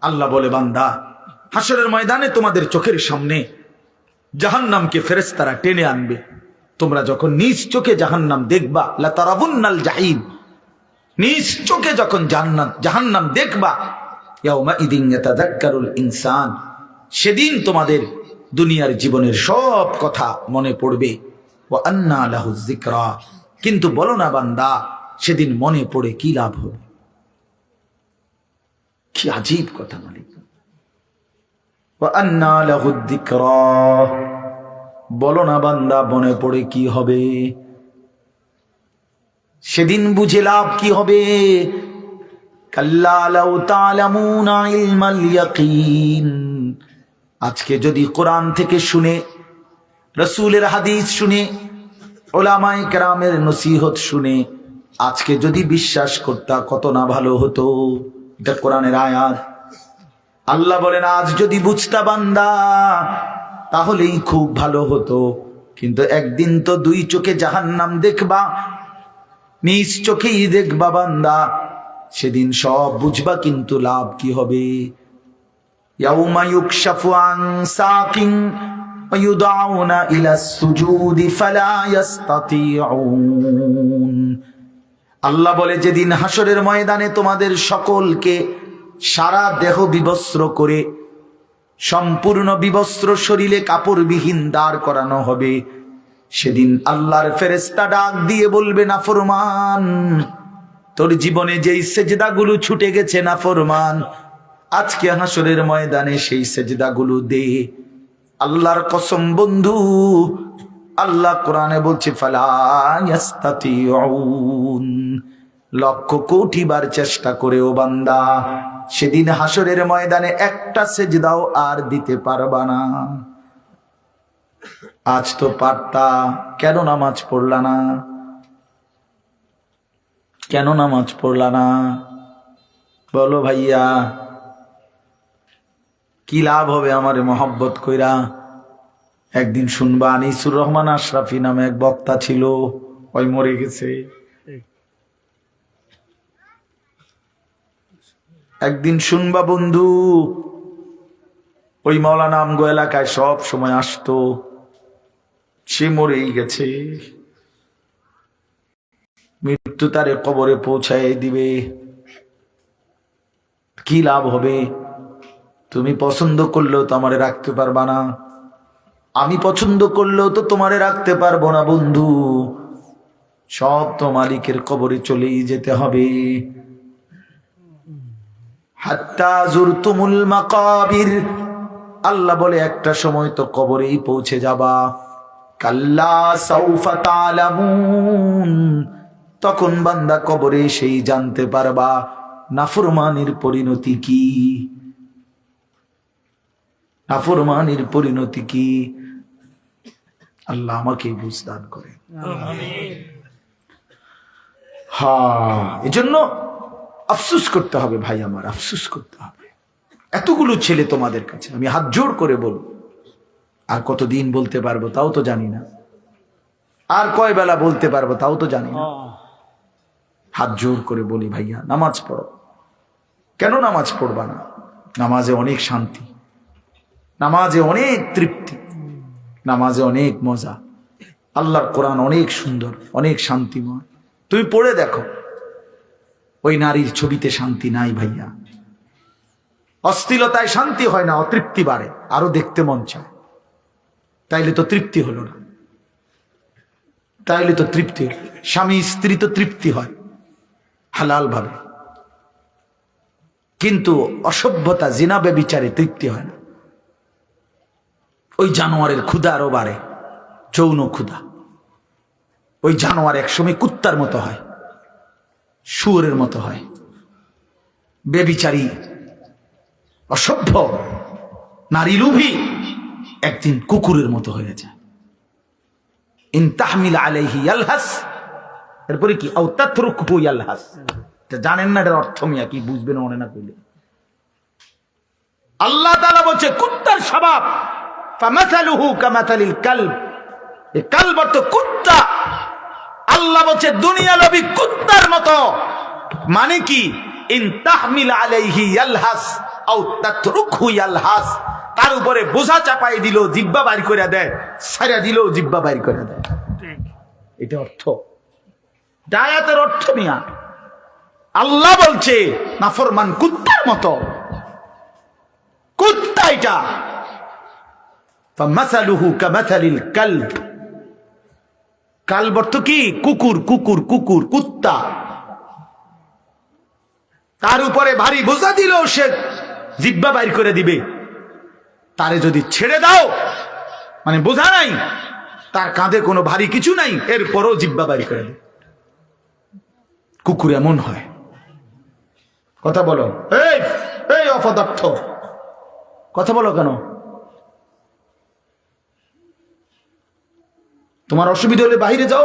আল্লাহ বলে, বান্দা, হাসরের ময়দানে তোমাদের চোখের সামনে জাহান্নামকে ফেরেশতারা টেনে আনবে। তোমরা যখন নিজ চোখে জাহান্নাম দেখবা লা তারাবুন্নাল জাহিম। নিজ চোখে যখন জান্নাত জাহান্নাম দেখবা ইনসান। সেদিন তোমাদের দুনিয়ার জীবনের সব কথা মনে পড়বে। ও আন্না লাহু যিকরা। কিন্তু বলো না, বান্দা, সেদিন মনে পড়ে কি লাভ হবে? কি আজীব কথা মালিক। বলো না বান্দা মনে পড়ে কি হবে? সেদিন বুঝে লাভ কি হবে? আজকে যদি কোরআন থেকে শুনে, রসুলের হাদিস শুনে ওলামাই কেরামের নসিহত শুনে, আজকে যদি বিশ্বাস করতা কত না ভালো হতো। এটা কোরআনের আয়াত। আল্লাহ বলেন, আজ যদি বুঝতা বান্দা, তাহলেই খুব ভালো হতো। কিন্তু একদিন তো দুই চোখে জাহান্নাম দেখবা, নিজ চোখেই দেখবা বান্দা। সেদিন সব বুঝবা, কিন্তু লাভ কি হবে? ইলা ফালা ইয়াস্তাতিউন। আল্লাহ বলে, যেদিন হাসরের ময়দানে তোমাদের সকলকে সারা দেহ বিবস্ত্র করে, সম্পূর্ণ বিবস্ত্র শরীরে কাপড়বিহীন দাঁড় করানো হবে, সেদিন আল্লাহর ফেরেস্তা ডাক দিয়ে বলবে, না ফরমান, তোর জীবনে যেই সেজদাগুলো ছুটে গেছে, না ফরমান, আজকে হাসরের ময়দানে সেই সেজদাগুলো দে। আল্লাহর কসম বন্ধু আল্লাহ কোরআনে বলছে লক্ষ কোটি বার চেষ্টা করেও বান্দা, সেদিন হাসরের ময়দানে একটা সেজদাও আর দিতে পারবা না। আজ তো পারতা, কেন নামাজ পড়লা না? কেন নামাজ পড়লা না? বলো ভাইয়া, কি লাভ হবে আমার মহব্বত কইরা? একদিন শুনবা, আনিসুর রহমান আশরাফি নামে এক বক্তা ছিল, ওই মরে গেছে। একদিন শুনবা বন্ধু, ওই মৌলানা আমগো এলাকায় সব সময় আসতো, সে মরেই গেছে। মৃত্যু তারে কবরে পৌঁছায় দিবে। কি লাভ হবে? তুমি পছন্দ করলেও তো আমারে রাখতে পারবা না। আমি পছন্দ করলেও তো তোমারে রাখতে পারব না, বন্ধু। সব তো মালিকের কবরে চলেই যেতে হবে। আল্লাহ বলে, একটা সময় তো কবরেই পৌঁছে যাবা। কাল্লা তখন বান্দা কবরে সেই জানতে পারবা, নাফরমানির পরিণতি কি। নাফরমানির পরিণতি কি? আল্লাহ আমাকে বুঝদান করে হ্যাঁ এজন্য আফসুস করতে হবে ভাই আমার আফসুস করতে হবে। এতগুলো ছেলে তোমাদের কাছে আমি হাত জোর করে বলব। আর কতদিন বলতে পারব তাও তো জানি না। আর কয় বেলা বলতে পারব তাও তো জানি না। হাত জোর করে বলি ভাইয়া নামাজ পড়ো। কেন নামাজ পড়বা না? নামাজে অনেক শান্তি। নামাজে অনেক তৃপ্তি। নামাজে অনেক মজা। আল্লাহর কোরআন অনেক সুন্দর, অনেক শান্তিময়। তুমি পড়ে দেখো। ওই নারীর ছবিতে শান্তি নাই ভাইয়া। অস্থিলতায় শান্তি হয় না, অতৃপ্তি বাড়ে, আরও দেখতে মন চায়। তাইলে তো তৃপ্তি হলো না। তাইলে তো তৃপ্তি। স্বামী স্ত্রী তো তৃপ্তি হয়, হালাল ভাবে। কিন্তু অসভ্যতা জিনাবে বিচারে তৃপ্তি হয় না। ওই জানোয়ারের ক্ষুধা আরও বাড়ে, যৌন ক্ষুধা। ওই জানোয়ার একসময় কুত্তার মতো হয়, শুয়োরের মতো হয়। বেবিচারী অসভ্য নারী লুভি একদিন কুকুরের মতো হয়ে যায়। ইন তাহমিল আলাইহি ইয়ালহাস, এরপরে কি? ইয়ালহাস। এটা জানেন না, এটার অর্থ মিয়া, কি বুঝবেন মনে না কইলে আল্লাহ তাআলা বলছে, কুত্তার স্বভাব ফামাসালুহু কামাসালিল কালব। এই কালব অর্থ কুত্তা। আল্লাহ বলছে, দুনিয়া লবি কুত্তার মতো। মানে কি? ইন তাহমিল আলাইহি ইয়ালহাস, আও তাতরুকহু ইয়ালহাস। তার উপরে বোঝা চাপাই দিল, জিব্বা বাইর করে দেয়। সারা দিল, জিব্বা বাইর করে দেয়। এটা অর্থ। ডায়াতের অর্থ মিয়া। আল্লাহ বলছে, নাফরমান কুত্তার মতো। কুত্তা এটা। মাসালুহু কামাসালিল কাল্প কাল্প অর্থ কি? কুকুর কুকুর কুকুর, কুত্তা। তার উপরে ভারী বোঝা দিল সে জিব্বা বাইর করে দিবে। তারে যদি ছেড়ে দাও মানে বোঝা নাই, তার কাঁধে কোনো ভারী কিছু নাই, এরপরও জিব্বা বাইর করে দেবে। কুকুর এমন হয়। কথা বলো। এই অপদার্থ। কথা বলো কেন? তোমার অসুবিধা হলে বাহিরে যাও।